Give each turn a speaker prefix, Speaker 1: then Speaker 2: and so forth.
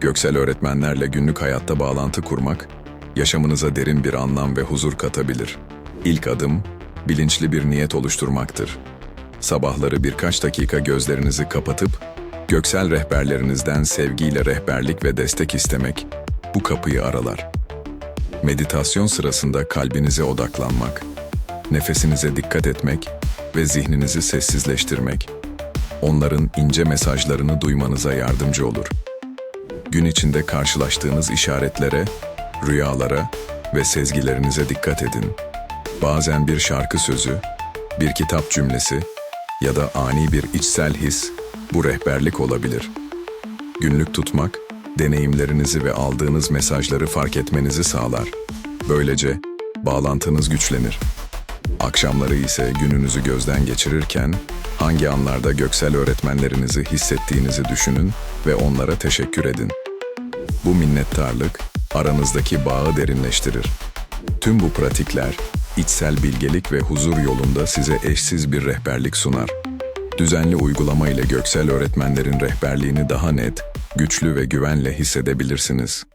Speaker 1: Göksel öğretmenlerle günlük hayatta bağlantı kurmak, yaşamınıza derin bir anlam ve huzur katabilir. İlk adım, bilinçli bir niyet oluşturmaktır. Sabahları birkaç dakika gözlerinizi kapatıp, göksel rehberlerinizden sevgiyle rehberlik ve destek istemek bu kapıyı aralar. Meditasyon sırasında kalbinize odaklanmak, nefesinize dikkat etmek ve zihninizi sessizleştirmek, onların ince mesajlarını duymanıza yardımcı olur. Gün içinde karşılaştığınız işaretlere, rüyalara ve sezgilerinize dikkat edin. Bazen bir şarkı sözü, bir kitap cümlesi ya da ani bir içsel his bu rehberlik olabilir. Günlük tutmak, deneyimlerinizi ve aldığınız mesajları fark etmenizi sağlar. Böylece bağlantınız güçlenir. Akşamları ise gününüzü gözden geçirirken hangi anlarda göksel öğretmenlerinizi hissettiğinizi düşünün ve onlara teşekkür edin. Bu minnettarlık aranızdaki bağı derinleştirir. Tüm bu pratikler içsel bilgelik ve huzur yolunda size eşsiz bir rehberlik sunar. Düzenli uygulama ile göksel öğretmenlerin rehberliğini daha net, güçlü ve güvenle hissedebilirsiniz.